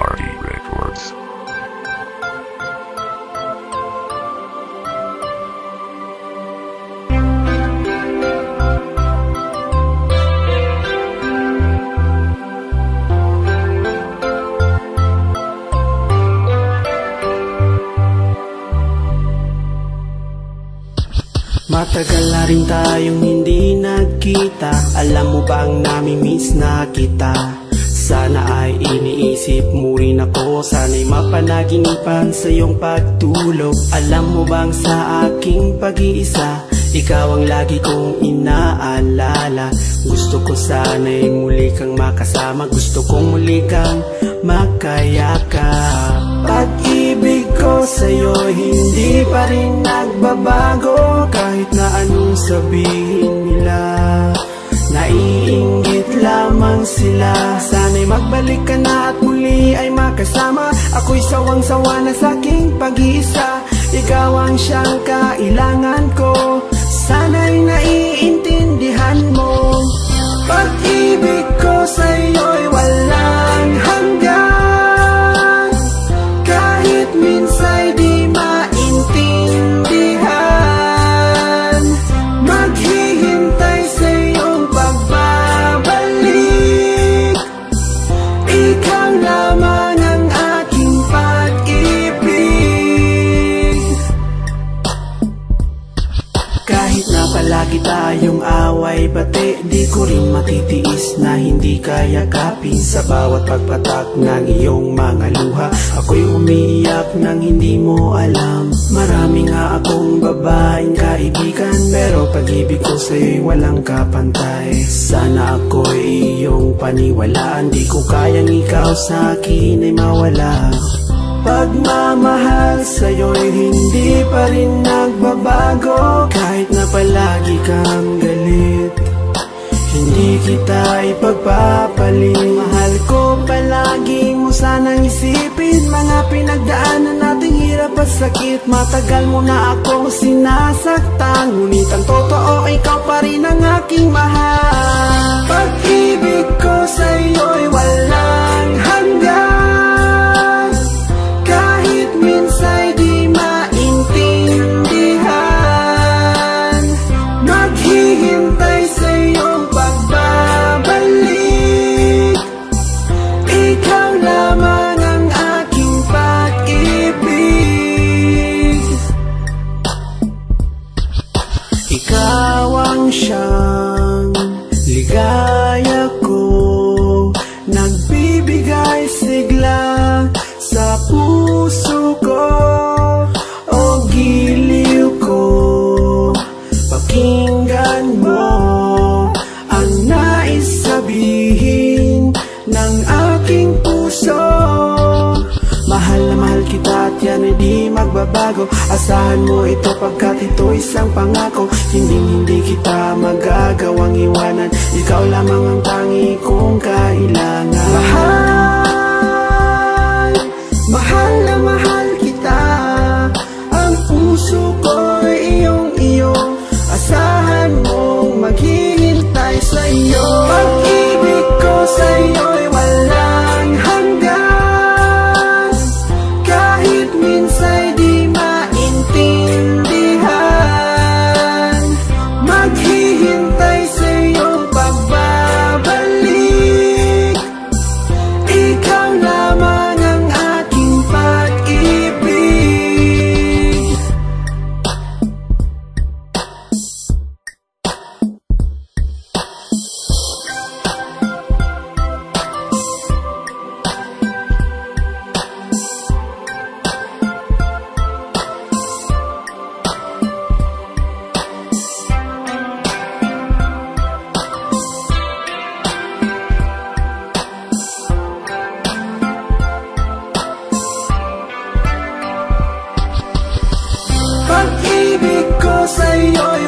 SRD Records. Matagal na rin tayong hindi nagkita Alam mo bang nami-miss na kita Sana ay iniisip mo rin ako. Sana'y mapanaginipan sa iyong pagtulog. Alam mo bang sa aking pag-iisa Ikaw ang lagi kong inaalala. Gusto ko sana'y muli kang makasama. Gusto kong muli kang makayakap Pag-ibig ko sa'yo hindi pa rin nagbabago. Kahit na anong sabihin nila Naiinggit lamang sila. Sana'y magbalik ka na at muli ay makasama. Ako'y sawang-sawa na sa aking pag-iisa. Ikaw ang siyang kailangan ko. Sana'y naiintindihan ko rin matitiis na hindi kayakapin Sa bawat pagpatak ng iyong mga luha. Ako'y umiiyak nang hindi mo alam. Marami nga akong babaeng kaibigan Pero pag-ibig ko sa'yo'y walang kapantay. Sana ako'y iyong paniwalaan Di ko kayang ikaw sa akin ay mawala. Pagmamahal sa'yo'y hindi pa rin nagbabago Kahit na palagi kang galit Hindi kita ipagpapalit Mahal ko palagi mo sanang isipin. Mga pinagdaanan nating hirap at sakit. Matagal mo na akong sinasaktan. Ngunit ang totoo ikaw pa rin ang aking mahal ligaya ko Nagbibigay sigla sa puso ko. O giliw ko Pakinggan mo Ang nais sabihin ng aking puso. Mahal na mahal kita at yan ay di magbabago. Asahan mo ito pagkat ito isang pangako. Hindi hindi kita magagawang iwanan. Ikaw lamang ang tangi kong kailangan. Mahal, Go y hoy